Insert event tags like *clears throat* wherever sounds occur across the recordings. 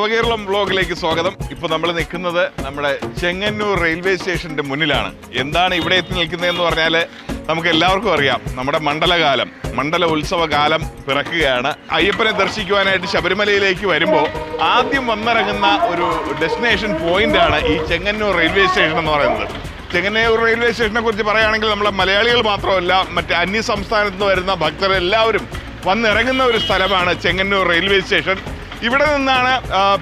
നവകേരളം ബ്ലോഗിലേക്ക് സ്വാഗതം. ഇപ്പൊ നമ്മൾ നിൽക്കുന്നത് നമ്മുടെ ചെങ്ങന്നൂർ റെയിൽവേ സ്റ്റേഷന്റെ മുന്നിലാണ്. എന്താണ് ഇവിടെ എത്തി നിൽക്കുന്നതെന്ന് പറഞ്ഞാൽ നമുക്ക് എല്ലാവർക്കും അറിയാം. നമ്മുടെ മണ്ഡലകാലം മണ്ഡല ഉത്സവകാലം പിറക്കുകയാണ്. അയ്യപ്പനെ ദർശിക്കുവാനായിട്ട് ശബരിമലയിലേക്ക് വരുമ്പോൾ ആദ്യം വന്നിറങ്ങുന്ന ഒരു ഡെസ്റ്റിനേഷൻ ആണ് ഈ ചെങ്ങന്നൂർ റെയിൽവേ സ്റ്റേഷൻ എന്ന് പറയുന്നത്. ചെങ്ങന്നൂർ റെയിൽവേ സ്റ്റേഷനെ കുറിച്ച് പറയുകയാണെങ്കിൽ നമ്മുടെ മലയാളികൾ മാത്രമല്ല മറ്റ് അന്യ സംസ്ഥാനത്ത് നിന്ന് വരുന്ന ഭക്തരെല്ലാവരും വന്നിറങ്ങുന്ന ഒരു സ്ഥലമാണ് ചെങ്ങന്നൂർ റെയിൽവേ സ്റ്റേഷൻ. ഇവിടെ നിന്നാണ്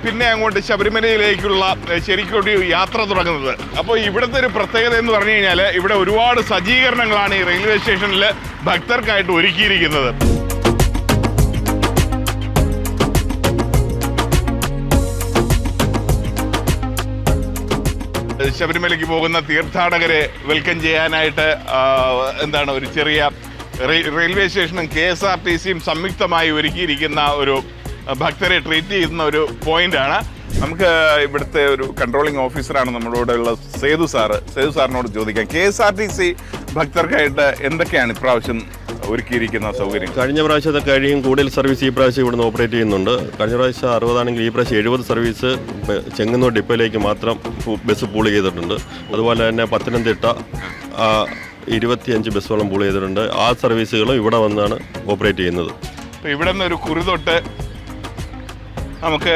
പിന്നെ അങ്ങോട്ട് ശബരിമലയിലേക്കുള്ള ശരിക്കൊരു യാത്ര തുടങ്ങുന്നത്. അപ്പോൾ ഇവിടുത്തെ ഒരു പ്രത്യേകത എന്ന് പറഞ്ഞു കഴിഞ്ഞാൽ ഇവിടെ ഒരുപാട് സജ്ജീകരണങ്ങളാണ് ഈ റെയിൽവേ സ്റ്റേഷനിൽ ഭക്തർക്കായിട്ട് ഒരുക്കിയിരിക്കുന്നത്. ശബരിമലയ്ക്ക് പോകുന്ന തീർത്ഥാടകരെ വെൽക്കം ചെയ്യാനായിട്ട് എന്താണ് ഒരു ചെറിയ റെയിൽവേ സ്റ്റേഷനും കെ എസ് ആർ ടി സിയും സംയുക്തമായി ഒരുക്കിയിരിക്കുന്ന ഒരു ഭക്തരെ ട്രീറ്റ് ചെയ്യുന്ന ഒരു പോയിന്റ് ആണ്. നമുക്ക് ഇവിടുത്തെ ഒരു കൺട്രോളിംഗ് ഓഫീസറാണ് നമ്മളോട് ഉള്ള സേതു സാറ്. സേതു സാറിനോട് ചോദിക്കാം K S R T C ഭക്തർക്കായിട്ട് എന്തൊക്കെയാണ് ഇപ്രാവശ്യം ഒരുക്കിയിരിക്കുന്ന സൗകര്യം? കഴിഞ്ഞ പ്രാവശ്യത്തെ കഴിയും കൂടുതൽ സർവീസ് ഈ പ്രാവശ്യം ഇവിടുന്ന് ഓപ്പറേറ്റ് ചെയ്യുന്നുണ്ട്. കഴിഞ്ഞ പ്രാവശ്യം അറുപതാണെങ്കിൽ ഈ പ്രാവശ്യം എഴുപത് സർവീസ് ചെങ്ങന്നൂർ ഡിപ്പോയിലേക്ക് മാത്രം ബസ് പൂൾ ചെയ്തിട്ടുണ്ട്. അതുപോലെ തന്നെ പത്തനംതിട്ട ഇരുപത്തിയഞ്ച് ബസ്സോളം പൂൾ ചെയ്തിട്ടുണ്ട്. ആ സർവീസുകളും ഇവിടെ വന്നാണ് ഓപ്പറേറ്റ് ചെയ്യുന്നത്. ഇവിടെ നിന്ന് ഒരു കുറി തൊട്ട് നമുക്ക്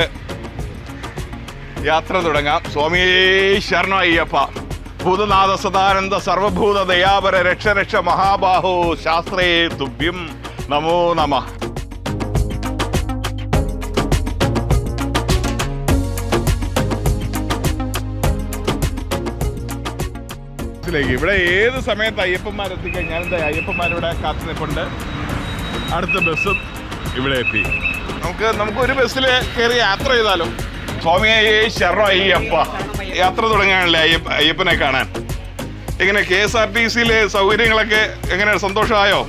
യാത്ര തുടങ്ങാം. സ്വാമി ശരണ അയ്യപ്പ ഭൂതനാഥ സദാനന്ദ സർവഭൂത ദയാപര രക്ഷ രക്ഷ മഹാബാഹോ ശാസ്ത്രേ തുഭ്യം നമോ നമ. ഇവിടെ ഏത് സമയത്ത് എന്താ അയ്യപ്പന്മാരിവിടെ കാത്തു നിൽപ്പുണ്ട് അടുത്ത ബസ്സും ഇവിടെ എത്തി. നമുക്ക് നമുക്ക് ഒരു ബസ്സിൽ കയറി യാത്ര ചെയ്താലോ? സ്വാമിയെ ശരണം അയ്യപ്പ. യാത്ര തുടങ്ങാനല്ലേ അയ്യപ്പ അയ്യപ്പനെ കാണാൻ. എങ്ങനെ കെ എസ് ആർ ടി സിയിലെ സൗകര്യങ്ങളൊക്കെ എങ്ങനെയാണ്? സന്തോഷമായോ?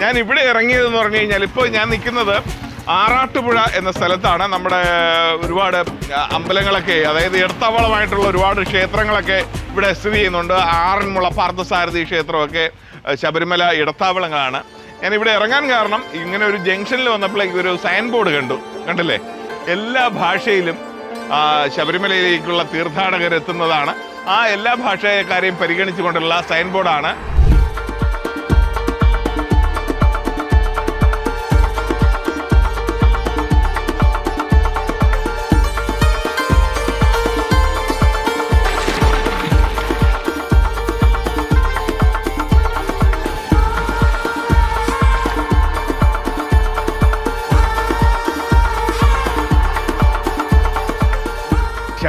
ഞാൻ ഇവിടെ ഇറങ്ങിയതെന്ന് പറഞ്ഞു കഴിഞ്ഞാൽ ഇപ്പോൾ ഞാൻ നിൽക്കുന്നത് ആറാട്ടുപുഴ എന്ന സ്ഥലത്താണ് നമ്മുടെ ഒരുപാട് അമ്പലങ്ങളൊക്കെ അതായത് ഇടത്താവളമായിട്ടുള്ള ഒരുപാട് ക്ഷേത്രങ്ങളൊക്കെ ഇവിടെ സ്ഥിതി ചെയ്യുന്നുണ്ട്. ആറന്മുള പാർത്ഥസാരഥി ക്ഷേത്രമൊക്കെ ശബരിമല ഇടത്താവളങ്ങളാണ്. ഞാൻ ഇവിടെ ഇറങ്ങാൻ കാരണം ഇങ്ങനെ ഒരു ജംഗ്ഷനിൽ വന്നപ്പോഴേക്ക് ഒരു സൈൻ ബോർഡ് കണ്ടു. കണ്ടില്ലേ? എല്ലാ ഭാഷയിലും ശബരിമലയിലേക്കുള്ള തീർത്ഥാടകർ എത്തുന്നതാണ് ആ എല്ലാ ഭാഷക്കാരെയും പരിഗണിച്ചുകൊണ്ടുള്ള സൈൻ ബോർഡാണ്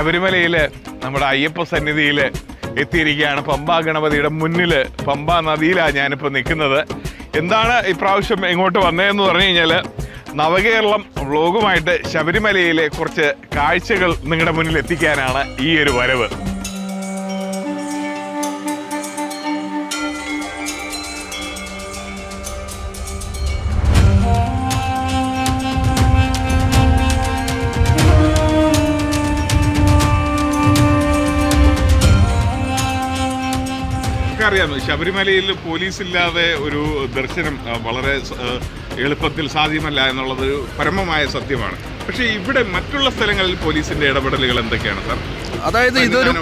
ശബരിമലയിൽ നമ്മുടെ അയ്യപ്പ സന്നിധിയിൽ എത്തിയിരിക്കുകയാണ് പമ്പാ ഗണപതിയുടെ മുന്നിൽ പമ്പാ നദിയിലാണ് ഞാനിപ്പോൾ നിൽക്കുന്നത്. എന്താണ് ഇപ്രാവശ്യം ഇങ്ങോട്ട് വന്നതെന്ന് പറഞ്ഞു കഴിഞ്ഞാൽ നവകേരളം വ്ലോഗുമായിട്ട് ശബരിമലയിലെ കുറച്ച് കാഴ്ചകൾ നിങ്ങളുടെ മുന്നിൽ എത്തിക്കാനാണ് ഈ ഒരു വരവ്. നമുക്കറിയാം ശബരിമലയിൽ പോലീസ് ഇല്ലാതെ ഒരു ദർശനം വളരെ എളുപ്പത്തിൽ സാധ്യമല്ല എന്നുള്ളത് ഒരു പരമമായ സത്യമാണ്. പക്ഷേ ഇവിടെ മറ്റുള്ള സ്ഥലങ്ങളിൽ പോലീസിന്റെ ഇടപെടലുകൾ എന്തൊക്കെയാണ് സാർ? അതായത് ഇതൊരു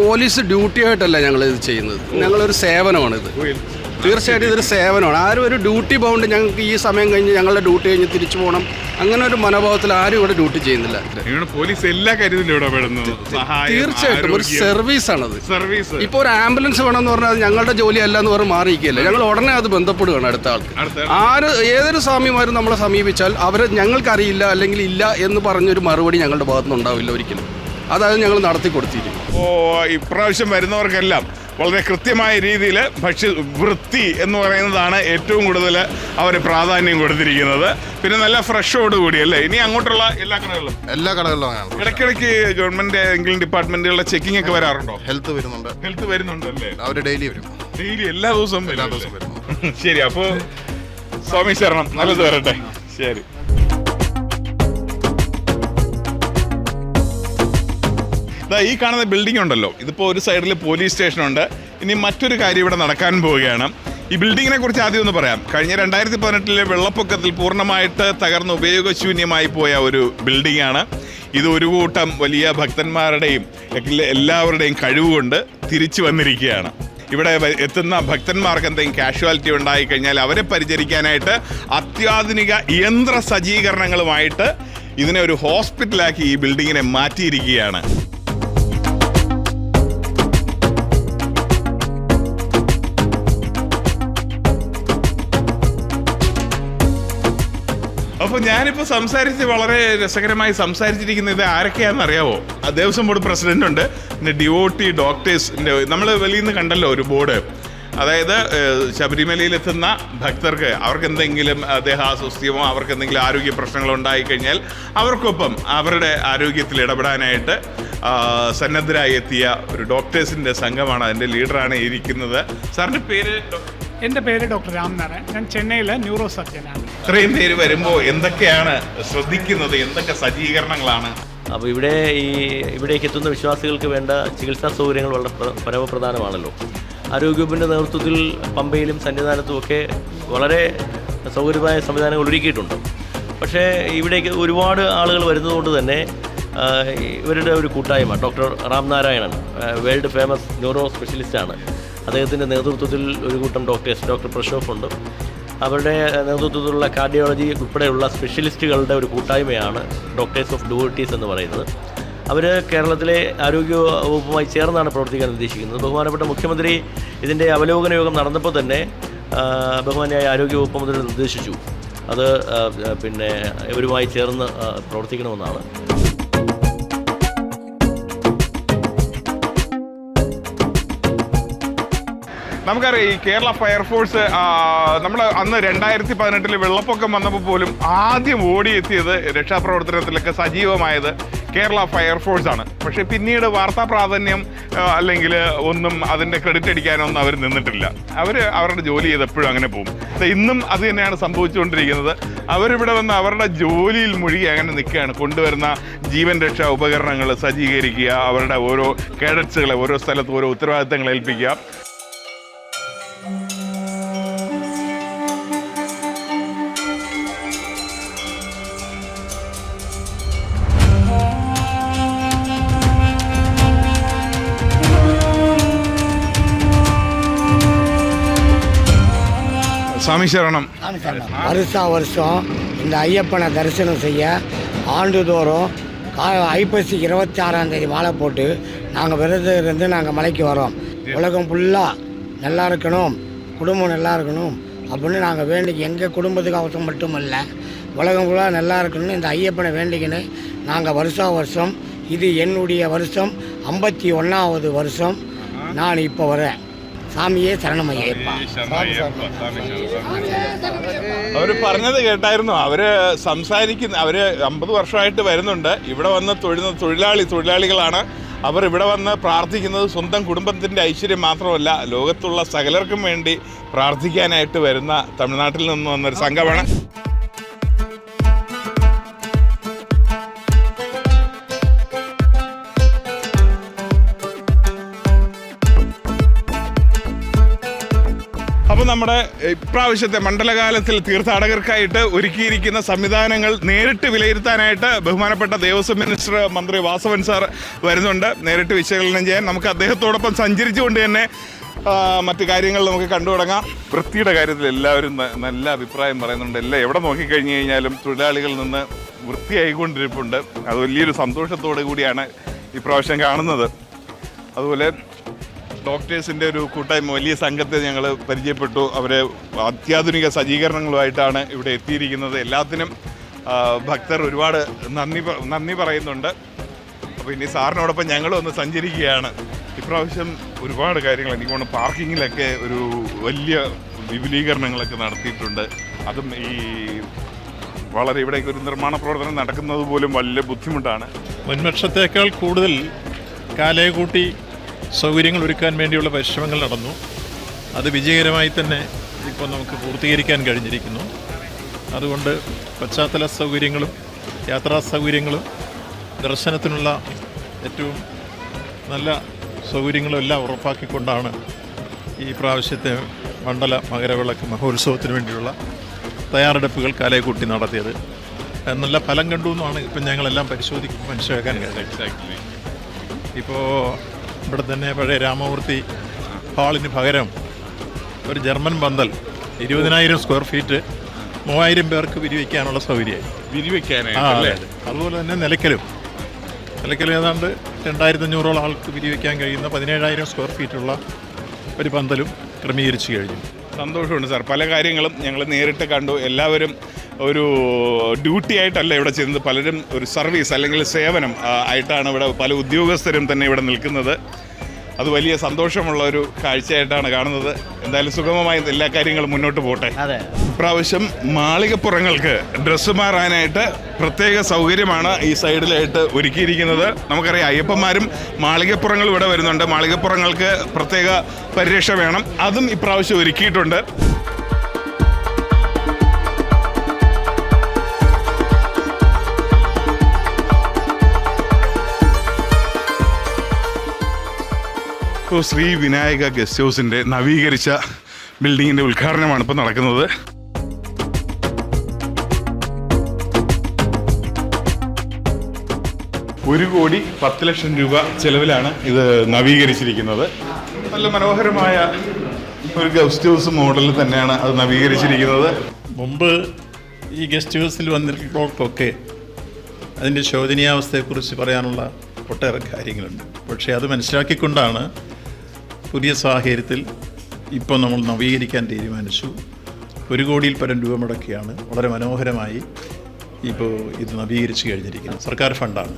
പോലീസ് ഡ്യൂട്ടി ആയിട്ടല്ല ഞങ്ങൾ ഇത് ചെയ്യുന്നത്. ഞങ്ങളൊരു സേവനമാണ് ഇത്. തീർച്ചയായിട്ടും ഇതൊരു സേവനമാണ്. ആരും ഒരു ഡ്യൂട്ടി ബൗണ്ട് ഞങ്ങൾക്ക് ഈ സമയം കഴിഞ്ഞ് ഞങ്ങളുടെ ഡ്യൂട്ടി കഴിഞ്ഞ് തിരിച്ചു പോകണം. അങ്ങനെ ഒരു മനോഭാവത്തിൽ ആരും ഇവിടെ ഡ്യൂട്ടി ചെയ്യുന്നില്ല. പോലീസ് എല്ലാ കാര്യത്തിലും തീർച്ചയായിട്ടും. ഒരു സർവീസ് ആണത് സർവീസ്. ഇപ്പോൾ ഒരു ആംബുലൻസ് വേണമെന്ന് പറഞ്ഞാൽ അത് ഞങ്ങളുടെ ജോലിയല്ല എന്ന് പറഞ്ഞ് മാറിയിരിക്കുകയല്ല. ഞങ്ങൾ ഉടനെ അത് ബന്ധപ്പെടുകയാണ് അടുത്ത ആൾക്ക്. ആര് ഏതൊരു സ്വാമിമാരും നമ്മളെ സമീപിച്ചാൽ അവർ ഞങ്ങൾക്കറിയില്ല അല്ലെങ്കിൽ ഇല്ല എന്ന് പറഞ്ഞൊരു മറുപടി ഞങ്ങളുടെ ഭാഗത്തുനിന്ന് ഉണ്ടാവില്ല ഒരിക്കലും. അതായത് ഞങ്ങൾ നടത്തി കൊടുത്തിരിക്കും ഓ ഇപ്രാവശ്യം വരുന്നവർക്കെല്ലാം വളരെ കൃത്യമായ രീതിയിൽ ഭക്ഷ്യ വൃത്തി എന്ന് പറയുന്നതാണ് ഏറ്റവും കൂടുതൽ അവർ പ്രാധാന്യം കൊടുത്തിരിക്കുന്നത്. പിന്നെ നല്ല ഫ്രഷോടുകൂടി അല്ലേ? ഇനി അങ്ങോട്ടുള്ള എല്ലാ കടകളിലും? എല്ലാ കടകളിലും അങ്ങനെയാണ് ഇടയ്ക്കിടയ്ക്ക് ഗവൺമെന്റ് എങ്കിലും ഡിപ്പാർട്ട്മെന്റുകളുടെ ചെക്കിംഗ് ഒക്കെ വരാറുണ്ടോ? ഹെൽത്ത് വരുന്നുണ്ട്. ഹെൽത്ത് വരുന്നുണ്ടല്ലേ അവർ ഡെയിലി വരും. ഡെയിലി എല്ലാ ദിവസവും എല്ലാ ദിവസവും വരും ശരി അപ്പോ സ്വാമി ശരണം. നല്ലത് വരട്ടെ. ശരി. ദാ ഈ കാണുന്ന ബിൽഡിംഗ് ഉണ്ടല്ലോ. ഇതിപ്പോൾ ഒരു സൈഡിൽ പോലീസ് സ്റ്റേഷൻ ഉണ്ട്. ഇനി മറ്റൊരു കാര്യം ഇവിടെ നടക്കാൻ പോവുകയാണ്. ഈ ബിൽഡിങ്ങിനെ കുറിച്ച് ആദ്യം ഒന്ന് പറയാം. കഴിഞ്ഞ രണ്ടായിരത്തി പതിനെട്ടിലെ വെള്ളപ്പൊക്കത്തിൽ പൂർണമായിട്ട് തകർന്ന് ഉപയോഗശൂന്യമായി പോയ ഒരു ബിൽഡിംഗ് ആണ്. ഇത് ഒരു കൂട്ടം വലിയ ഭക്തന്മാരുടെയും എല്ലാവരുടെയും കഴിവുകൊണ്ട് തിരിച്ചു വന്നിരിക്കുകയാണ്. ഇവിടെ എത്തുന്ന ഭക്തന്മാർക്ക് എന്തെങ്കിലും കാഷ്വാലിറ്റി ഉണ്ടായി കഴിഞ്ഞാൽ അവരെ പരിചരിക്കാനായിട്ട് അത്യാധുനിക യന്ത്ര സജ്ജീകരണങ്ങളുമായിട്ട് ഇതിനെ ഒരു ഹോസ്പിറ്റലാക്കി ഈ ബിൽഡിങ്ങിനെ മാറ്റിയിരിക്കുകയാണ്. അപ്പോൾ ഞാനിപ്പോ സംസാരിച്ച് വളരെ രസകരമായി സംസാരിച്ചിരിക്കുന്ന ഇത് ആരൊക്കെയാണെന്ന് അറിയാവോ? ദേവസ്വം ബോർഡ് പ്രസിഡന്റ് ഉണ്ട്. പിന്നെ ഡിവോട്ടി ഡോക്ടേഴ്സിന്റെ നമ്മൾ വെളിയിൽ നിന്ന് കണ്ടല്ലോ ഒരു ബോർഡ്. അതായത് ശബരിമലയിലെത്തുന്ന ഭക്തർക്ക് അവർക്ക് എന്തെങ്കിലും അദ്ദേഹ ദേഹാസ്വസ്ഥ്യമോ അവർക്ക് എന്തെങ്കിലും ആരോഗ്യ പ്രശ്നങ്ങളോ ഉണ്ടായി കഴിഞ്ഞാൽ അവർക്കൊപ്പം അവരുടെ ആരോഗ്യത്തിൽ ഇടപെടാനായിട്ട് സന്നദ്ധരായി എത്തിയ ഒരു ഡോക്ടേഴ്സിന്റെ സംഘമാണ് അതിന്റെ ലീഡറാണ് ഇരിക്കുന്നത്. സാറിന്റെ പേര് ഡോ- എന്റെ പേര് ഡോക്ടർ രാംനാരായൺ. ഞാൻ ചെന്നൈയിലെ ന്യൂറോ സർജനാണ് ഇത്രയും പേര് വരുമ്പോൾ എന്തൊക്കെയാണ് ശ്രദ്ധിക്കുന്നത്? എന്തൊക്കെ സജ്ജീകരണങ്ങളാണ്? അപ്പോൾ ഇവിടെ ഈ ഇവിടേക്ക് എത്തുന്ന വിശ്വാസികൾക്ക് വേണ്ട ചികിത്സാ സൗകര്യങ്ങൾ വളരെ പ്ര- പരമപ്രധാനമാണല്ലോ. ആരോഗ്യവകുപ്പിന്റെ നേതൃത്വത്തിൽ പമ്പയിലും സന്നിധാനത്തും ഒക്കെ വളരെ സൗകര്യമായ സംവിധാനങ്ങൾ ഒരുക്കിയിട്ടുണ്ട്. പക്ഷേ ഇവിടേക്ക് ഒരുപാട് ആളുകൾ വരുന്നതുകൊണ്ട് തന്നെ ഇവരുടെ ഒരു കൂട്ടായ്മ doctor Ramnarayanan world famous neuro സ്പെഷ്യലിസ്റ്റാണ് അദ്ദേഹത്തിന്റെ നേതൃത്വത്തിൽ ഒരു കൂട്ടം ഡോക്ടേഴ്സ് ഡോക്ടർ പ്രഷോഫ് ഉണ്ട്. അവരുടെ നേതൃത്വത്തിലുള്ള കാർഡിയോളജി ഉൾപ്പെടെയുള്ള സ്പെഷ്യലിസ്റ്റുകളുടെ ഒരു കൂട്ടായ്മയാണ് ഡോക്ടേഴ്സ് ഓഫ് ഡുവോട്ടീസ് എന്ന് പറയുന്നത്. അവർ കേരളത്തിലെ ആരോഗ്യ വകുപ്പുമായി ചേർന്നാണ് പ്രവർത്തിക്കാൻ ഉദ്ദേശിക്കുന്നത്. ബഹുമാനപ്പെട്ട മുഖ്യമന്ത്രി ഇതിന്റെ അവലോകന യോഗം നടന്നപ്പോൾ തന്നെ ബഹുമാനിയായ ആരോഗ്യ വകുപ്പ് മന്ത്രി നിർദ്ദേശിച്ചു. അത് പിന്നെ ഇവരുമായി ചേർന്ന് പ്രവർത്തിക്കണമെന്നാണ്. നമുക്കറിയാം ഈ കേരള ഫയർഫോഴ്സ് നമ്മൾ അന്ന് രണ്ടായിരത്തി പതിനെട്ടിൽ വെള്ളപ്പൊക്കം വന്നപ്പോൾ പോലും ആദ്യം ഓടിയെത്തിയത് രക്ഷാപ്രവർത്തനത്തിലൊക്കെ സജീവമായത് കേരള ഫയർഫോഴ്സ് ആണ് പക്ഷേ പിന്നീട് വാർത്താ പ്രാധാന്യം അല്ലെങ്കിൽ ഒന്നും അതിന്റെ ക്രെഡിറ്റ് അടിക്കാനൊന്നും അവർ നിന്നിട്ടില്ല. അവർ അവരുടെ ജോലി ചെയ്ത് എപ്പോഴും അങ്ങനെ പോകും. ഇന്നും അത് തന്നെയാണ് സംഭവിച്ചുകൊണ്ടിരിക്കുന്നത്. അവരിവിടെ വന്ന് അവരുടെ ജോലിയിൽ മുഴുകി അങ്ങനെ നിൽക്കുകയാണ്. കൊണ്ടുവരുന്ന ജീവൻ രക്ഷാ ഉപകരണങ്ങൾ സജ്ജീകരിക്കുക അവരുടെ ഓരോ കേഡറ്റ്സുകളെ ഓരോ സ്ഥലത്ത് ഓരോ ഉത്തരവാദിത്തങ്ങൾ ഏൽപ്പിക്കുക. சாமி சரணம் வருஷா வருஷம் இந்த ஐயப்பனை தரிசனம் செய்ய ஆண்டுதோறும் கா ஐப்பசி இருபத்தி ஆறாம் தேதி மாலை போட்டு நாங்கள் விரதம் இருந்து நாங்கள் மலைக்கு வரோம். உலகம் ஃபுல்லாக நல்லா இருக்கணும் குடும்பம் நல்லா இருக்கணும் அப்படின்னு நாங்கள் வேண்டி எங்கள் குடும்பத்துக்கு அவசரம் இல்லை உலகம் ஃபுல்லாக நல்லா இருக்கணும்னு இந்த ஐயப்பனை வேண்டிக்கின்னு நாங்கள் வருஷா வருஷம் இது என்னுடைய வருஷம் ஐம்பத்தி ஒன்றாவது வருஷம் நான் இப்போ வரேன். സ്വാമിയെ ശരണമയ്യപ്പ. അവർ പറഞ്ഞത് കേട്ടായിരുന്നു. അവർ സംസാരിക്കുന്ന അവർ അമ്പത് വർഷമായിട്ട് വരുന്നുണ്ട്. ഇവിടെ വന്ന് തൊഴുന്ന തൊഴിലാളി തൊഴിലാളികളാണ്. അവർ ഇവിടെ വന്ന് പ്രാർത്ഥിക്കുന്നത് സ്വന്തം കുടുംബത്തിന്റെ ഐശ്വര്യം മാത്രമല്ല ലോകത്തുള്ള സകലർക്കും വേണ്ടി പ്രാർത്ഥിക്കാനായിട്ട് വരുന്ന തമിഴ്നാട്ടിൽ നിന്ന് വന്നൊരു സംഘമാണ്. നമ്മുടെ ഇപ്രാവശ്യത്തെ മണ്ഡലകാലത്തിൽ തീർത്ഥാടകർക്കായിട്ട് ഒരുക്കിയിരിക്കുന്ന സംവിധാനങ്ങൾ നേരിട്ട് വിലയിരുത്താനായിട്ട് ബഹുമാനപ്പെട്ട ദേവസ്വം മിനിസ്റ്റർ മന്ത്രി വാസവൻ സാർ വരുന്നുണ്ട്. നേരിട്ട് വിശകലനം ചെയ്യാൻ നമുക്ക് അദ്ദേഹത്തോടൊപ്പം സഞ്ചരിച്ചുകൊണ്ട് തന്നെ മറ്റു കാര്യങ്ങൾ നമുക്ക് കണ്ടു തുടങ്ങാം. വൃത്തിയുടെ കാര്യത്തിൽ എല്ലാവരും നല്ല അഭിപ്രായം പറയുന്നുണ്ട്. എല്ലാം എവിടെ നോക്കിക്കഴിഞ്ഞു കഴിഞ്ഞാലും തൊഴിലാളികളിൽ നിന്ന് വൃത്തിയായിക്കൊണ്ടിരിപ്പുണ്ട്. അത് വലിയൊരു സന്തോഷത്തോടു കൂടിയാണ് ഇപ്രാവശ്യം കാണുന്നത്. അതുപോലെ ഡോക്ടേഴ്സിന്റെ ഒരു കൂട്ടായ്മ വലിയ സംഘത്തെ ഞങ്ങൾ പരിചയപ്പെട്ടു. അവർ അത്യാധുനിക സജ്ജീകരണങ്ങളുമായിട്ടാണ് ഇവിടെ എത്തിയിരിക്കുന്നത്. എല്ലാത്തിനും ഭക്തർ ഒരുപാട് നന്ദി നന്ദി പറയുന്നുണ്ട്. അപ്പോൾ ഇനി സാറിനോടൊപ്പം ഞങ്ങളും ഒന്ന് സഞ്ചരിക്കുകയാണ്. ഇപ്രാവശ്യം ഒരുപാട് കാര്യങ്ങൾ എനിക്ക് തോന്നുന്നു പാർക്കിങ്ങിലൊക്കെ ഒരു വലിയ വിപുലീകരണങ്ങളൊക്കെ നടത്തിയിട്ടുണ്ട്. അതും ഈ വളരെ ഇവിടെ ഒരു നിർമ്മാണ പ്രവർത്തനം നടക്കുന്നത് പോലും വലിയ ബുദ്ധിമുട്ടാണ്. മുൻവർഷത്തേക്കാൾ കൂടുതൽ കാലയെ കൂട്ടി സൗകര്യങ്ങൾ ഒരുക്കാൻ വേണ്ടിയുള്ള പരിശ്രമങ്ങൾ നടന്നു. അത് വിജയകരമായി തന്നെ ഇപ്പോൾ നമുക്ക് പൂർത്തീകരിക്കാൻ കഴിഞ്ഞിരിക്കുന്നു. അതുകൊണ്ട് പശ്ചാത്തല സൗകര്യങ്ങളും യാത്രാ സൗകര്യങ്ങളും ദർശനത്തിനുള്ള ഏറ്റവും നല്ല സൗകര്യങ്ങളും എല്ലാം ഉറപ്പാക്കിക്കൊണ്ടാണ് ഈ പ്രാവശ്യത്തെ മണ്ഡല മകരവിളക്ക് മഹോത്സവത്തിന് വേണ്ടിയുള്ള തയ്യാറെടുപ്പുകൾ കാലേക്കൂട്ടി നടത്തിയത്. നല്ല ഫലം കണ്ടു എന്നാണ് ഇപ്പം ഞങ്ങളെല്ലാം പരിശോധിക്കുമ്പോൾ മനസ്സിലാക്കാൻ കഴിയും ഇപ്പോൾ ഇവിടെ തന്നെ പഴയ രാമമൂർത്തി ഹാളിന് പകരം ഒരു ജർമ്മൻ പന്തൽ ഇരുപതിനായിരം സ്ക്വയർ ഫീറ്റ് മൂവായിരം പേർക്ക് വിരിവയ്ക്കാനുള്ള സൗകര്യമായി. ആ അതെ. അല്ലേ അതുപോലെ തന്നെ നിലയ്ക്കലും. നിലയ്ക്കൽ ഏതാണ്ട് രണ്ടായിരത്തി അഞ്ഞൂറോളം ആൾക്ക് വിരിവയ്ക്കാൻ കഴിയുന്ന പതിനേഴായിരം സ്ക്വയർ ഫീറ്റുള്ള ഒരു പന്തലും ക്രമീകരിച്ചു കഴിഞ്ഞു. സന്തോഷമുണ്ട് സാർ. പല കാര്യങ്ങളും ഞങ്ങൾ നേരിട്ട് കണ്ടു. എല്ലാവരും ഒരു ഡ്യൂട്ടി ആയിട്ടല്ല ഇവിടെ ചെയ്യുന്നത്. പലരും ഒരു സർവീസ് അല്ലെങ്കിൽ സേവനം ആയിട്ടാണ് ഇവിടെ പല ഉദ്യോഗസ്ഥരും തന്നെ ഇവിടെ നിൽക്കുന്നത്. അത് വലിയ സന്തോഷമുള്ള ഒരു കാഴ്ചയായിട്ടാണ് കാണുന്നത്. എന്തായാലും സുഗമമായി എല്ലാ കാര്യങ്ങളും മുന്നോട്ട് പോട്ടെ. അതെ. ഇപ്രാവശ്യം മാളികപ്പുറങ്ങൾക്ക് ഡ്രസ്സ് മാറാനായിട്ട് പ്രത്യേക സൗകര്യമാണ് ഈ സൈഡിലായിട്ട് ഒരുക്കിയിരിക്കുന്നത്. നമുക്കറിയാം അയ്യപ്പന്മാരും മാളികപ്പുറങ്ങൾ ഇവിടെ വരുന്നുണ്ട്. മാളികപ്പുറങ്ങൾക്ക് പ്രത്യേക പരിരക്ഷ വേണം. അതും ഇപ്രാവശ്യം ഒരുക്കിയിട്ടുണ്ട്. ഇപ്പോൾ ശ്രീ വിനായക ഗസ്റ്റ് ഹൗസിന്റെ നവീകരിച്ച ബിൽഡിങ്ങിന്റെ ഉദ്ഘാടനമാണ് ഇപ്പോൾ നടക്കുന്നത്. ഒരു കോടി പത്ത് ലക്ഷം രൂപ ചെലവിലാണ് ഇത് നവീകരിച്ചിരിക്കുന്നത്. നല്ല മനോഹരമായ ഒരു ഗസ്റ്റ് ഹൗസ് മോഡലിൽ തന്നെയാണ് അത് നവീകരിച്ചിരിക്കുന്നത്. മുമ്പ് ഈ ഗസ്റ്റ് ഹൗസിൽ വന്നിട്ടുള്ളവർക്കൊക്കെ അതിന്റെ ശോചനീയാവസ്ഥയെക്കുറിച്ച് പറയാനുള്ള ഒട്ടേറെ കാര്യങ്ങളുണ്ട്. പക്ഷേ അത് മനസ്സിലാക്കിക്കൊണ്ടാണ് പുതിയ സാഹചര്യത്തിൽ ഇപ്പോൾ നമ്മൾ നവീകരിക്കാൻ തീരുമാനിച്ചു. ഒരു കോടിയിൽ പരം രൂപ മുടക്കിയാണ് വളരെ മനോഹരമായി ഇപ്പോൾ ഇത് നവീകരിച്ച് കഴിഞ്ഞിരിക്കുന്നത്. സർക്കാർ ഫണ്ടാണ്.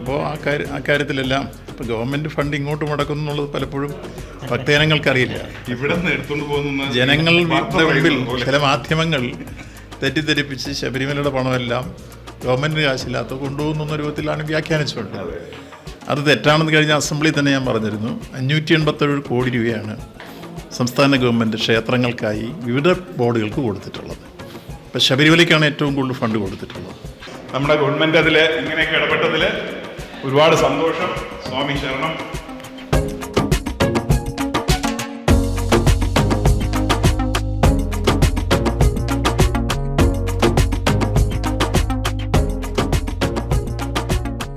അപ്പോൾ ആ കാര്യ ആ കാര്യത്തിലെല്ലാം ഇപ്പോൾ ഗവൺമെന്റ് ഫണ്ട് ഇങ്ങോട്ട് മുടക്കുന്നു എന്നുള്ളത് പലപ്പോഴും ഭക്തജനങ്ങൾക്കറിയില്ല. ഇവിടെ ജനങ്ങൾ മുമ്പിൽ ചില മാധ്യമങ്ങൾ തെറ്റിദ്ധരിപ്പിച്ച് ശബരിമലയുടെ പണമെല്ലാം ഗവൺമെന്റ് കാശില്ലാത്ത കൊണ്ടുപോകുന്ന രൂപത്തിലാണ് വ്യാഖ്യാനിച്ചുകൊണ്ട് അത് തെറ്റാണെന്ന് കഴിഞ്ഞ അസംബ്ലിയിൽ തന്നെ ഞാൻ പറഞ്ഞിരുന്നു. അഞ്ഞൂറ്റി എൺപത്തേഴ് കോടി രൂപയാണ് സംസ്ഥാന ഗവൺമെന്റ് ക്ഷേത്രങ്ങൾക്കായി വിവിധ ബോർഡുകൾക്ക് കൊടുത്തിട്ടുള്ളത്. ഇപ്പം ശബരിമലയ്ക്കാണ് ഏറ്റവും കൂടുതൽ ഫണ്ട് കൊടുത്തിട്ടുള്ളത്. നമ്മുടെ ഗവൺമെന്റ് അതിൽ ഇങ്ങനെയൊക്കെ ഇടപെട്ടതിൽ ഒരുപാട് സന്തോഷം. സ്വാമി ശരണം.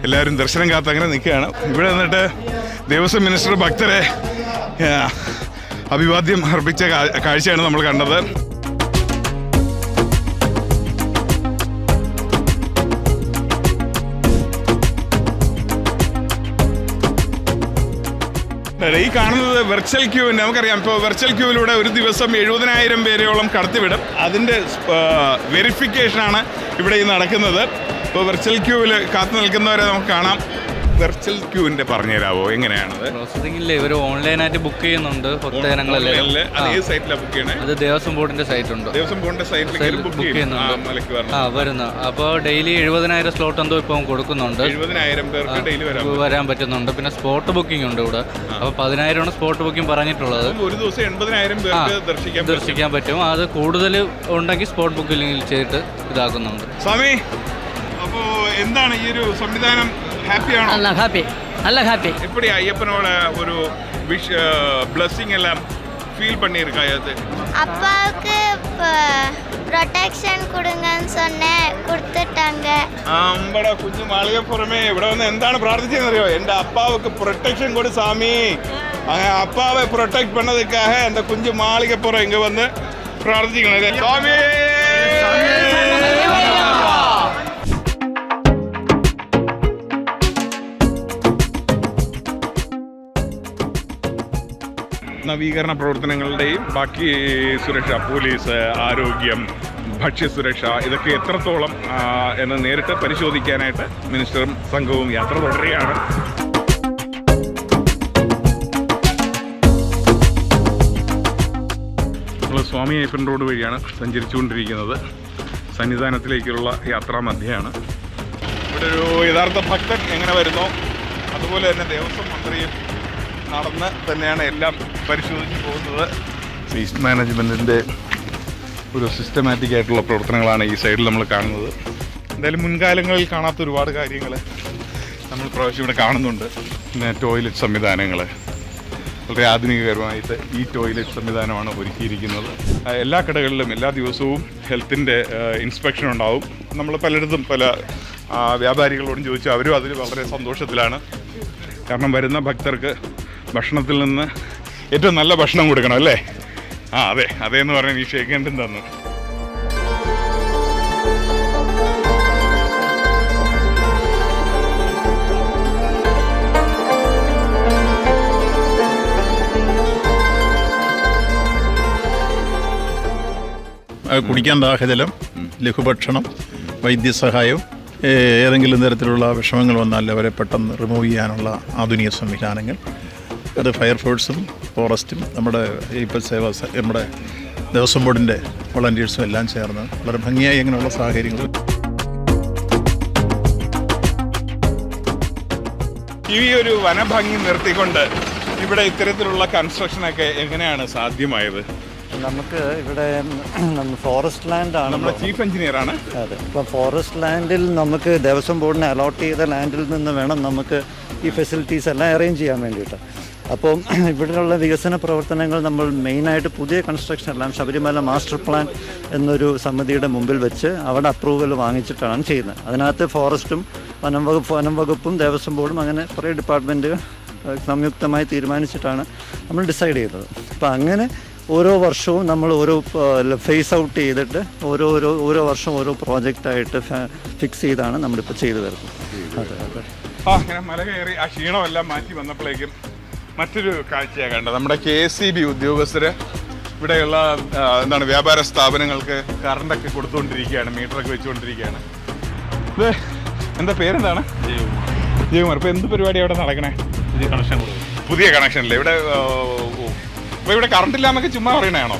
എല്ലാവരും ദർശനം കാത്ത് അങ്ങനെ നിൽക്കുകയാണ്. ഇവിടെ നിന്നിട്ട് ദേവസ്വം മിനിസ്റ്റർ ഭക്തരെ അഭിവാദ്യം അർപ്പിച്ച കാഴ്ചയാണ് നമ്മൾ കണ്ടത്. ഈ കാണുന്നത് വെർച്വൽ ക്യൂവിന്റെ നമുക്കറിയാം. ഇപ്പോൾ വെർച്വൽ ക്യൂവിലൂടെ ഒരു ദിവസം എഴുപതിനായിരം പേരെയോളം കടത്തിവിടും. അതിന്റെ വെരിഫിക്കേഷനാണ് ഇവിടെ ഈ നടക്കുന്നത്. ഇപ്പോൾ വെർച്വൽ ക്യൂവിൽ കാത്തു നിൽക്കുന്നവരെ നമുക്ക് കാണാം. വെർച്വൽ ക്യൂവിന്റെ പറഞ്ഞുതരാവോ? എങ്ങനെയാണത്? പ്രോസസ്സിംഗിൽ ഇവർ ഓൺലൈനായിട്ട് ബുക്ക് ചെയ്യുന്നുണ്ട് ഭക്തജനങ്ങളല്ലേ അത് ഏത് സൈറ്റിലാണ് ബുക്ക് ചെയ്യണേ? അത് ദേവസ്വം ബോർഡിന്റെ സൈറ്റ് ഉണ്ട്. ദേവസ്വം ബോർഡിന്റെ സൈറ്റിൽ ബുക്ക് ചെയ്യുന്നുണ്ട്. ആ വരുന്ന. അപ്പോൾ ഡെയിലി എഴുപതിനായിരം സ്ലോട്ട് എന്തോ ഇപ്പം കൊടുക്കുന്നുണ്ട്. എഴുപതിനായിരം പേർക്ക് ഡെയിലി വരാം വരാൻ പറ്റുന്നുണ്ട്. പിന്നെ സ്പോട്ട് ബുക്കിംഗ് ഉണ്ട് ഇവിടെ. അപ്പോൾ പതിനായിരമാണ് സ്പോട്ട് ബുക്കിംഗ് പറഞ്ഞിട്ടുള്ളത്. ഒരു ദിവസം എൺപതിനായിരം പേർക്ക് ദർശിക്കാൻ പറ്റും. ദർശിക്കാൻ പറ്റും. അത് കൂടുതൽ ഉണ്ടെങ്കിൽ സ്പോട്ട് ബുക്കിംഗ് ചെയ്തിട്ട് ഇതാക്കുന്നുണ്ട്. സ്വാമി അപ്പോ എന്താണ് ഈ ഒരു സംവിധാനം ഹാപ്പിയാണോ അല്ല ഹാപ്പി അല്ല ഹാപ്പി എപ്പടി അയ്യപ്പനോട് ഒരു വിഷ് பிளஸ்ஸிங் എല്ലാം ഫീൽ பண்ணியிருக்காய் அது அப்பாவுக்கு ப்ரொடெக்ஷன் கொடுங்கன்னு சொன்னேன் கொடுத்துட்டாங்க മാളികപ്പുറമേ ഇവിടെ വന്ന് എന്താണ് പ്രാർത്ഥിച്ചതെന്നറിയോ എൻ്റെ അപ്പാവക്ക് പ്രൊട്ടക്ഷൻ കൊടു സ്വാമി അപ്പാവെ പ്രൊട്ടക്ട് പണതുക്കാக എൻ്റെ കുഞ്ഞു മാളികപ്പുറം ഇങ്ങ് വന്ന് പ്രാർത്ഥിക്കണത് സ്വാമി നവീകരണ പ്രവർത്തനങ്ങളുടെയും ബാക്കി സുരക്ഷ പോലീസ് ആരോഗ്യം ഭക്ഷ്യസുരക്ഷ ഇതൊക്കെ എത്രത്തോളം എന്ന് നേരിട്ട് പരിശോധിക്കാനായിട്ട് മിനിസ്റ്ററും സംഘവും യാത്ര തുടരുകയാണ്. നമ്മൾ സ്വാമി അയ്യപ്പൻ റോഡ് വഴിയാണ് സഞ്ചരിച്ചുകൊണ്ടിരിക്കുന്നത്. സന്നിധാനത്തിലേക്കുള്ള യാത്രാ മധ്യയാണ്. ഇവിടെ ഒരു യഥാർത്ഥ ഭക്തൻ എങ്ങനെ വരുന്നോ? അതുപോലെ തന്നെ ദേവസ്വം മന്ത്രിയും നടന്ന് തന്നെയാണ് എല്ലാം പരിശോധിച്ച് പോകുന്നത്. വേസ്റ്റ് മാനേജ്മെന്റിന്റെ ഒരു സിസ്റ്റമാറ്റിക് ആയിട്ടുള്ള പ്രവർത്തനങ്ങളാണ് ഈ സൈഡിൽ നമ്മൾ കാണുന്നത്. എന്തായാലും മുൻകാലങ്ങളിൽ കാണാത്ത ഒരുപാട് കാര്യങ്ങൾ നമ്മൾ പ്രാവശ്യം ഇവിടെ കാണുന്നുണ്ട്. പിന്നെ ടോയ്ലറ്റ് സംവിധാനങ്ങൾ. വളരെ ആധുനികകരമായിട്ട് ഈ ടോയ്ലറ്റ് സംവിധാനമാണ് ഒരുക്കിയിരിക്കുന്നത്. എല്ലാ കടകളിലും എല്ലാ ദിവസവും ഹെൽത്തിന്റെ ഇൻസ്പെക്ഷൻ ഉണ്ടാവും. നമ്മൾ പലയിടത്തും പല വ്യാപാരികളോടും ചോദിച്ചു അവരും അതിൽ വളരെ സന്തോഷത്തിലാണ്. കാരണം വരുന്ന ഭക്തർക്ക് ഭക്ഷണത്തിൽ നിന്ന് ഏറ്റവും നല്ല ഭക്ഷണം കൊടുക്കണം അല്ലേ? ആ അതെ. അതേന്ന് പറഞ്ഞാൽ ഈ ഷേക്കേണ്ടും തന്നു. കുടിക്കാൻ ദാഹജലം ലഘുഭക്ഷണം വൈദ്യസഹായം ഏതെങ്കിലും തരത്തിലുള്ള വിഷമങ്ങൾ വന്നാൽ അവരെ പെട്ടെന്ന് റിമൂവ് ചെയ്യാനുള്ള ആധുനിക സംവിധാനങ്ങൾ. അത് ഫയർഫോഴ്സും ഫോറസ്റ്റും നമ്മുടെ ഇപ്പോൾ സേവ നമ്മുടെ ദേവസ്വം ബോർഡിന്റെ വളണ്ടിയേഴ്സും എല്ലാം ചേർന്ന് വളരെ ഭംഗിയായി ഇങ്ങനെയുള്ള സാഹചര്യങ്ങൾ. ഈ ഒരു വനഭംഗി നിർത്തിക്കൊണ്ട് ഇവിടെ ഇത്തരത്തിലുള്ള കൺസ്ട്രക്ഷനൊക്കെ എങ്ങനെയാണ് സാധ്യമായത്? നമുക്ക് ഇവിടെ ഫോറസ്റ്റ് ലാൻഡ് ആണ്. നമ്മുടെ ചീഫ് എഞ്ചിനീയർ ആണ്. അതെ. ഇപ്പം ഫോറസ്റ്റ് ലാൻഡിൽ നമുക്ക് ദേവസ്വം ബോർഡിനെ അലോട്ട് ചെയ്ത ലാൻഡിൽ നിന്ന് വേണം നമുക്ക് ഈ ഫെസിലിറ്റീസ് എല്ലാം അറേഞ്ച് ചെയ്യാൻ വേണ്ടിയിട്ട്. അപ്പം *clears throat* ഇവിടെയുള്ള വികസന പ്രവർത്തനങ്ങൾ നമ്മൾ മെയിനായിട്ട് പുതിയ കൺസ്ട്രക്ഷൻ എല്ലാം ശബരിമല മാസ്റ്റർ പ്ലാൻ എന്നൊരു സമിതിയുടെ മുമ്പിൽ വെച്ച് അവിടെ അപ്രൂവൽ വാങ്ങിച്ചിട്ടാണ് ചെയ്യുന്നത്. അതിനകത്ത് ഫോറസ്റ്റും വനം വകുപ്പ് വനം വകുപ്പും ദേവസ്വം ബോർഡും അങ്ങനെ കുറേ ഡിപ്പാർട്ട്മെന്റ് സംയുക്തമായി തീരുമാനിച്ചിട്ടാണ് നമ്മൾ ഡിസൈഡ് ചെയ്തത്. അപ്പം അങ്ങനെ ഓരോ വർഷവും നമ്മൾ ഓരോ ഫേസ് ഔട്ട് ചെയ്തിട്ട് ഓരോ ഓരോ ഓരോ വർഷം ഓരോ പ്രോജക്റ്റായിട്ട് ഫിക്സ് ചെയ്താണ് നമ്മളിപ്പോൾ ചെയ്തു വരുന്നത്. അതെ അതെ ആ അങ്ങനെ മല കയറി ആ ക്ഷീണമെല്ലാം മാറ്റി വന്നപ്പോഴേക്കും മറ്റൊരു കാഴ്ചയാണ് കണ്ടത്. നമ്മുടെ കെ എസ് സി ബി ഉദ്യോഗസ്ഥര് ഇവിടെയുള്ള എന്താണ് വ്യാപാര സ്ഥാപനങ്ങൾക്ക് കറണ്ടൊക്കെ കൊടുത്തുകൊണ്ടിരിക്കുകയാണ് മീറ്ററൊക്കെ വെച്ചുകൊണ്ടിരിക്കുകയാണ്. ഇത് എന്താ പേരെന്താണ്? ജയകുമാർ. ഇപ്പൊ എന്ത് പരിപാടി അവിടെ നടക്കണേ? പുതിയ കണക്ഷൻ പുതിയ കണക്ഷൻ അല്ലേ ഇവിടെ ആ, ഓ. അപ്പൊ ഇവിടെ കറണ്ട് ഇല്ലാന്നൊക്കെ ചുമ്മാ പറയണേണോ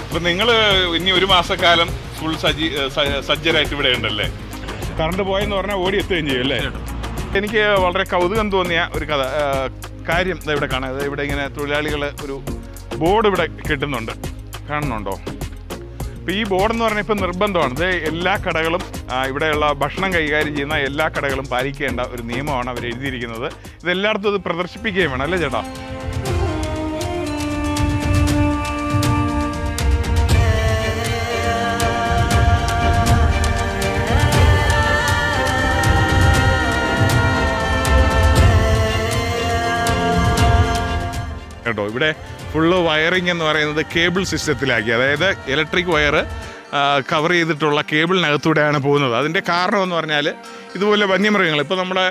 അപ്പൊ നിങ്ങൾ ഇനി ഒരു മാസക്കാലം ഫുൾ സജ്ജരായിട്ട് ഇവിടെ ഉണ്ടല്ലേ? കറണ്ട് പോയെന്ന് പറഞ്ഞാൽ ഓടി എത്തുകയും ചെയ്യും അല്ലേ? എനിക്ക് വളരെ കൗതുകം തോന്നിയ ഒരു കഥ കാര്യം ഇവിടെ കാണാം. ഇവിടെ ഇങ്ങനെ തൊഴിലാളികൾ ഒരു ബോർഡ് ഇവിടെ കിട്ടുന്നുണ്ട്. കാണുന്നുണ്ടോ? അപ്പോൾ ഈ ബോർഡ് എന്ന് പറഞ്ഞാൽ ഇപ്പം നിർബന്ധമാണ്. ഇത് എല്ലാ കടകളും ഇവിടെയുള്ള ഭക്ഷണം കൈകാര്യം ചെയ്യുന്ന എല്ലാ കടകളും പാലിക്കേണ്ട ഒരു നിയമമാണ് അവർ എഴുതിയിരിക്കുന്നത് ഇതെല്ലായിടത്തും ഇത് പ്രദർശിപ്പിക്കുകയും വേണം അല്ലേ ചേട്ടാ? കേട്ടോ ഇവിടെ ഫുള്ള് വയറിംഗ് എന്ന് പറയുന്നത് കേബിൾ സിസ്റ്റത്തിലാക്കി അതായത് ഇലക്ട്രിക് വയർ കവർ ചെയ്തിട്ടുള്ള കേബിളിനകത്തൂടെയാണ് പോകുന്നത്. അതിന്റെ കാരണം എന്ന് പറഞ്ഞാൽ ഇതുപോലെ വന്യമൃഗങ്ങൾ ഇപ്പോൾ നമ്മുടെ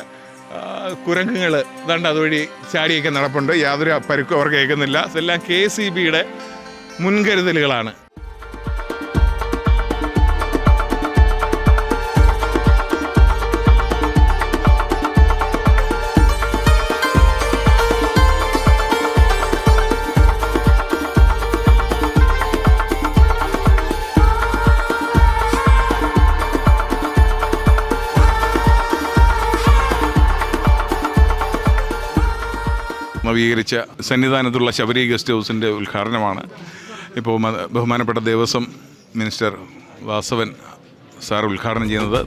കുരങ്ങുകൾ ഇതാണ്ട് അതുവഴി ചാടിയൊക്കെ നടപ്പുണ്ട്. യാതൊരു പരുക്കും അവർക്ക് കേൾക്കുന്നില്ല ഇതെല്ലാം കെ സി ബിയുടെ മുൻകരുതലുകളാണ്. നവീകരിച്ച സന്നിധാനത്തുള്ള ശബരി ഗസ്റ്റ് ഹൗസിന്റെ ഉദ്ഘാടനമാണ്. ഇപ്പോൾ ബഹുമാനപ്പെട്ട ദേവസ്വം മിനിസ്റ്റർ വാസവൻ സാർ ഉദ്ഘാടനം ചെയ്യുന്നത്.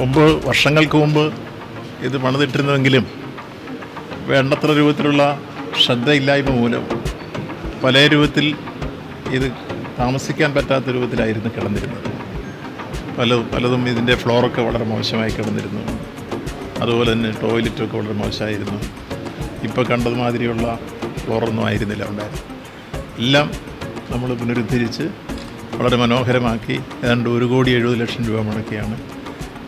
മുമ്പ് വർഷങ്ങൾക്ക് മുമ്പ് ഇത് പണിതിട്ടിരുന്നുവെങ്കിലും വേണ്ടത്ര രൂപത്തിലുള്ള ശ്രദ്ധയില്ലായ്മ മൂലം പല രൂപത്തിൽ ഇത് താമസിക്കാൻ പറ്റാത്ത രൂപത്തിലായിരുന്നു കിടന്നിരുന്നത്. പല പലതും ഇതിന്റെ ഫ്ലോറൊക്കെ വളരെ മോശമായി കിടന്നിരുന്നു. അതുപോലെ തന്നെ ടോയ്ലറ്റൊക്കെ വളരെ മോശമായിരുന്നു. ഇപ്പോൾ കണ്ടതുമാതിരിയുള്ള ഫ്ലോറൊന്നും ആയിരുന്നില്ല ഉണ്ടായിരുന്നു എല്ലാം നമ്മൾ പുനരുദ്ധരിച്ച് വളരെ മനോഹരമാക്കി ഏതാണ്ട് ഒരു കോടി എഴുപത് ലക്ഷം രൂപ മുടക്കിയാണ്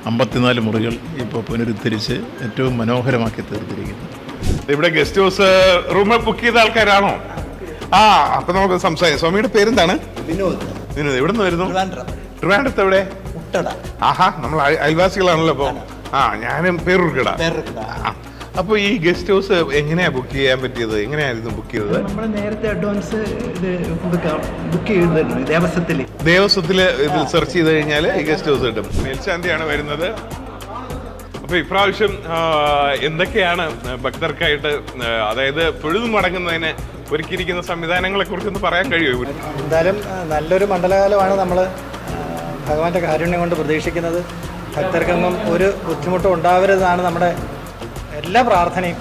അമ്പത്തിനാല് മുറികൾ ഇപ്പോൾ പുനരുദ്ധരിച്ച് ഏറ്റവും മനോഹരമാക്കി തീർത്തിരിക്കുന്നത്. ഇവിടെ ഗസ്റ്റ് ഹൗസ് റൂം ബുക്ക് ചെയ്ത ആൾക്കാരാണോ? ആ അപ്പൊ നമുക്ക് സംസാരിക്കാം. സ്വാമിയുടെ പേരെന്താണ്? വിനോദ്. വിനോദ്. എവിടെ നിന്ന് വരുന്നു? ട്രിവാൻഡ്രം. ട്രിവാൻഡ്രത്ത് എവിടെ? മുട്ടട. ആഹാ നമ്മൾ അയ- അയൽവാസികളാണല്ലോ അപ്പൊ. ആ ഞാനും പേരൂർക്കട. അപ്പൊ ഈ ഗസ്റ്റ് ഹൗസ് എങ്ങനെയാ ബുക്ക് ചെയ്യാൻ പറ്റിയത്? എങ്ങനെയായിരുന്നു ബുക്ക് ചെയ്തത്? നമ്മൾ നേരത്തെ അഡ്വാൻസ് ഇത് ബുക്ക് ചെയ്തിരുന്നു. ദേവസ്വത്തിൽ ദേവസ്വത്തിൽ. ഇതിൽ സെർച്ച് ചെയ്ത് കഴിഞ്ഞാൽ ഈ ഗസ്റ്റ് ഹൗസ് കിട്ടും. മേൽശാന്തിയാണ് വരുന്നത്. അപ്പൊ ഇപ്രാവശ്യം എന്തൊക്കെയാണ് ഭക്തർക്കായിട്ട് അതായത് തൊഴുതു മടങ്ങുന്നതിന് ഒരുക്കിയിരിക്കുന്ന സംവിധാനങ്ങളെ കുറിച്ചൊന്ന് പറയാൻ കഴിയുമോ എന്തായാലും നല്ലൊരു മണ്ഡലകാലമാണ് നമ്മൾ ഭഗവാന്റെ കാരുണ്യം കൊണ്ട് പ്രതീക്ഷിക്കുന്നത്. ഭക്തർക്കൊന്നും ഒരു ബുദ്ധിമുട്ടും ഉണ്ടാവരുതെന്നാണ് നമ്മുടെ എല്ലാ പ്രാർത്ഥനയും.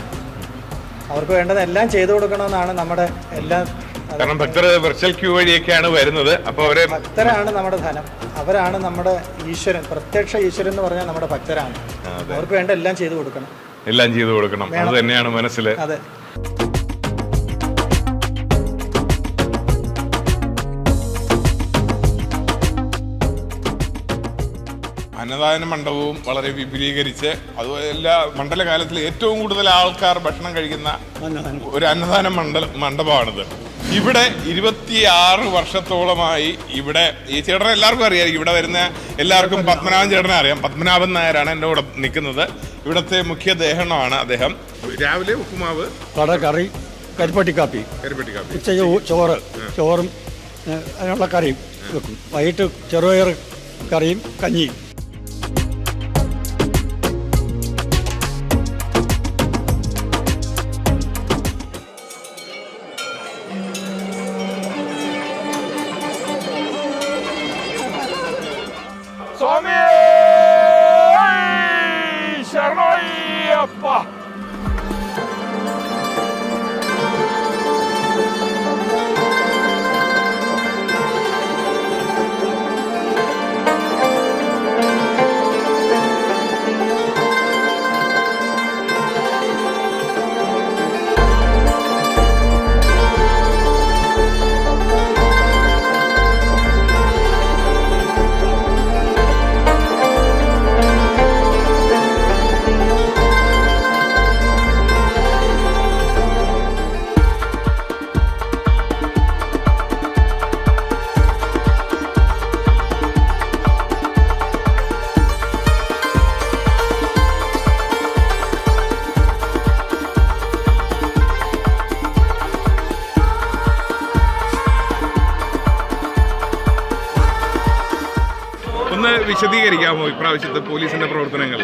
അവർക്ക് വേണ്ടതെല്ലാം ചെയ്തു കൊടുക്കണമെന്നാണ് നമ്മുടെ എല്ലാ കാരണം ഭക്തർ വെർച്വൽ ക്യൂ വഴിയൊക്കെയാണ് വരുന്നത്. അപ്പോൾ അവരെ ഭക്തരാണ് നമ്മുടെ ധനം. അവരാണ് നമ്മുടെ ഈശ്വരൻ. പ്രത്യക്ഷ ഈശ്വരൻ എന്ന് പറഞ്ഞാൽ നമ്മുടെ ഭക്തരാണ്. അവർക്ക് വേണ്ട എല്ലാം ചെയ്തു കൊടുക്കണം. എല്ലാം ചെയ്തു കൊടുക്കണം. അത് തന്നെയാണ് മനസ്സിൽ അതെ. അന്നദാന മണ്ഡപവും വളരെ വിപുലീകരിച്ച് അതുപോലെ എല്ലാ മണ്ഡലകാലത്തിൽ ഏറ്റവും കൂടുതൽ ആൾക്കാർ ഭക്ഷണം കഴിക്കുന്ന ഒരു അന്നദാന മണ്ഡല മണ്ഡപമാണിത്. ഇവിടെ ഇരുപത്തിയാറ് വർഷത്തോളമായി ഇവിടെ ഈ ചേട്ടനെ എല്ലാവർക്കും അറിയാം. ഇവിടെ വരുന്ന എല്ലാവർക്കും പത്മനാഭൻ ചേട്ടനെ അറിയാം. പത്മനാഭൻ നായരാണ് എന്റെ കൂടെ നിൽക്കുന്നത്. ഇവിടുത്തെ മുഖ്യ ദേഹണമാണ് അദ്ദേഹം. രാവിലെ ഉപ്പുമാവ് കട കറി കരിപ്പട്ടി കാപ്പി കരിപ്പട്ടി കാപ്പി ഉച്ച ചോറ് ചോറും അതിനുള്ള കറിയും വെക്കും. വൈകിട്ട് ചെറുപയർ കറിയും കഞ്ഞിയും. വിശദീകരിക്കാമോ ഇപ്രാവശ്യത്തെ പോലീസിന്റെ പ്രവർത്തനങ്ങൾ?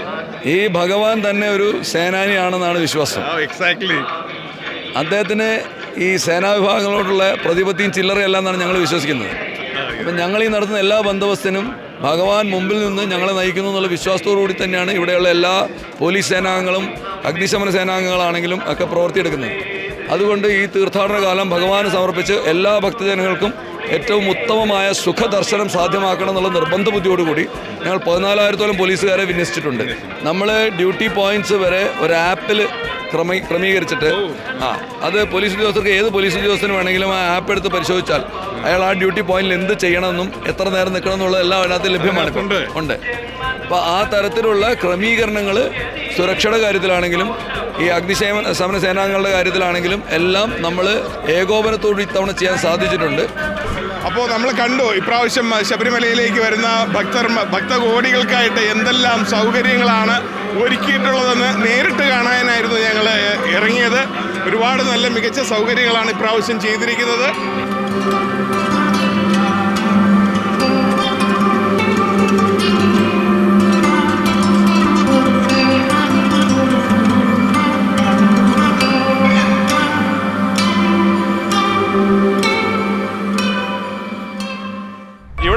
ഈ ഭഗവാൻ തന്നെ ഒരു സേനാനിയാണെന്നാണ് വിശ്വാസം. എക്സാക്ട്ലി അദ്ദേഹത്തിന് ഈ സേനാ വിഭാഗങ്ങളോടുള്ള പ്രതിപത്തിയും ചില്ലറയല്ല എന്നാണ് ഞങ്ങൾ വിശ്വസിക്കുന്നത്. അപ്പം ഞങ്ങൾ ഈ നടത്തുന്ന എല്ലാ ബന്ദോബസ്തിനും ഭഗവാൻ മുമ്പിൽ നിന്ന് ഞങ്ങളെ നയിക്കുന്നു എന്നുള്ള വിശ്വാസത്തോടു കൂടി തന്നെയാണ് ഇവിടെയുള്ള എല്ലാ പോലീസ് സേനാംഗങ്ങളും അഗ്നിശമന സേനാംഗങ്ങളാണെങ്കിലും ഒക്കെ പ്രവർത്തിയെടുക്കുന്നത്. അതുകൊണ്ട് ഈ തീർത്ഥാടന കാലം ഭഗവാന് സമർപ്പിച്ച് എല്ലാ ഭക്തജനങ്ങൾക്കും ഏറ്റവും ഉത്തമമായ സുഖദർശനം സാധ്യമാക്കണം എന്നുള്ള നിർബന്ധ ബുദ്ധിയോടുകൂടി ഞങ്ങൾ പതിനാലായിരത്തോളം പോലീസുകാരെ വിന്യസിച്ചിട്ടുണ്ട്. നമ്മൾ ഡ്യൂട്ടി പോയിന്റ്സ് വരെ ഒരു ആപ്പിൽ ക്രമീ ക്രമീകരിച്ചിട്ട് ആ അത് പോലീസ് ഉദ്യോഗസ്ഥർക്ക് ഏത് പോലീസ് ഉദ്യോഗസ്ഥന് വേണമെങ്കിലും ആ ആപ്പ് എടുത്ത് പരിശോധിച്ചാൽ അയാൾ ആ ഡ്യൂട്ടി പോയിന്റിൽ എന്ത് ചെയ്യണമെന്നും എത്ര നേരം നിൽക്കണം എന്നുള്ളത് എല്ലാം അതിനകത്ത് ലഭ്യമാണ്. ഉണ്ട്. ഉണ്ട്. അപ്പോൾ ആ തരത്തിലുള്ള ക്രമീകരണങ്ങൾ സുരക്ഷയുടെ കാര്യത്തിലാണെങ്കിലും ഈ അഗ്നിശമന സമര സേനാംഗങ്ങളുടെ കാര്യത്തിലാണെങ്കിലും എല്ലാം നമ്മൾ ഏകോപനത്തോട് ഇത്തവണ ചെയ്യാൻ സാധിച്ചിട്ടുണ്ട്. അപ്പോൾ നമ്മൾ കണ്ടു ഇപ്രാവശ്യം ശബരിമലയിലേക്ക് വരുന്ന ഭക്തർ ഭക്തകോടികൾക്കായിട്ട് എന്തെല്ലാം സൗകര്യങ്ങളാണ് ഒരുക്കിയിട്ടുള്ളതെന്ന് നേരിട്ട് കാണാനായിരുന്നു ഞങ്ങൾ ഇറങ്ങിയത്. ഒരുപാട് നല്ല മികച്ച സൗകര്യങ്ങളാണ് ഇപ്രാവശ്യം ചെയ്തിരിക്കുന്നത്. ഇവിടെ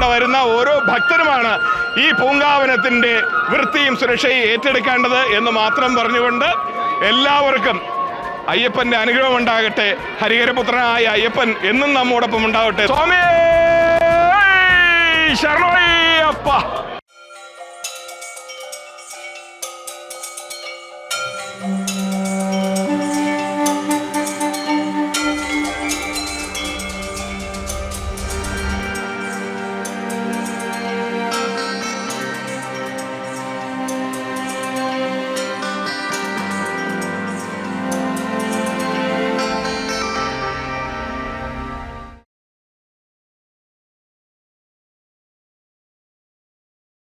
വരുന്ന ഓരോ ഭക്തരുമാണ് ഈ പൂങ്കാവനത്തിന്റെ വൃത്തിയും സുരക്ഷയും ഏറ്റെടുക്കേണ്ടത് എന്ന് മാത്രം പറഞ്ഞുകൊണ്ട് എല്ലാവർക്കും അയ്യപ്പന്റെ അനുഗ്രഹം ഉണ്ടാകട്ടെ. ഹരിഹരപുത്രനായ അയ്യപ്പൻ എന്നും നമ്മോടൊപ്പം ഉണ്ടാവട്ടെ. സ്വാമി ശരണയ്യപ്പ